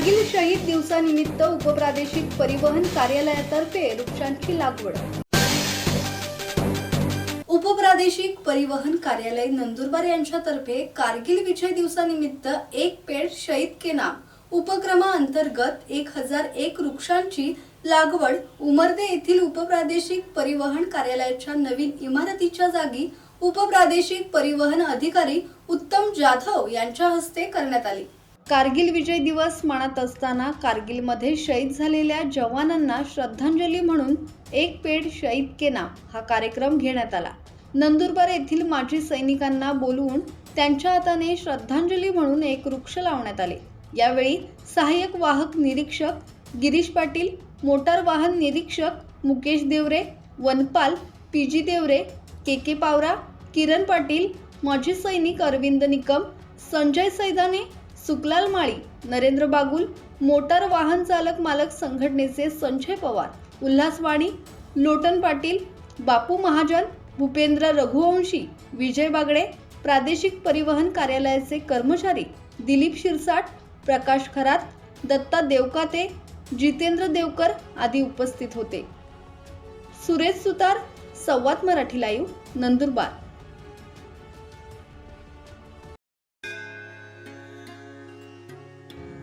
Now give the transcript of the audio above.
शहीद दिवसानिमित्त उपप्रादेशिक परिवहन कार्यालयातर्फे वृक्षांची लागवड. उपप्रादेशिक परिवहन कार्यालय नंदुरबार यांच्यातर्फे कारगिल विजय दिवसानिमित्त एक पेड शहीद के नाम उपक्रमाअंतर्गत एक हजार एक वृक्षांची लागवड उमरदे येथील उपप्रादेशिक परिवहन कार्यालयाच्या नवीन इमारतीच्या जागी उपप्रादेशिक परिवहन अधिकारी उत्तम जाधव यांच्या हस्ते करण्यात आली. कारगिल विजय दिवस म्हणत असताना कारगिलमध्ये शहीद झालेल्या जवानांना श्रद्धांजली म्हणून एक पेड शहीद केना हा कार्यक्रम घेण्यात आला. नंदुरबार येथील माजी सैनिकांना बोलवून त्यांच्या हाताने श्रद्धांजली म्हणून एक वृक्ष लावण्यात आले. यावेळी सहाय्यक वाहक निरीक्षक गिरीश पाटील मोटार वाहन निरीक्षक मुकेश देवरे वनपाल P G Deore K K Pawara Kiran Patil माजी सैनिक अरविंद निकम संजय सैदाने सुकलाल माळी नरेंद्र बागुल मोटार वाहन चालक मालक संघटनेचे संजय पवार उल्हासवाणी लोटन पाटील बापू महाजन भूपेंद्र रघुवंशी विजय बागडे प्रादेशिक परिवहन कार्यालयाचे कर्मचारी दिलीप शिरसाट प्रकाश खरात दत्ता देवकाते जितेंद्र देवकर आदी उपस्थित होते. सुरेश सुतार संवाद मराठी लाईव्ह नंदुरबार.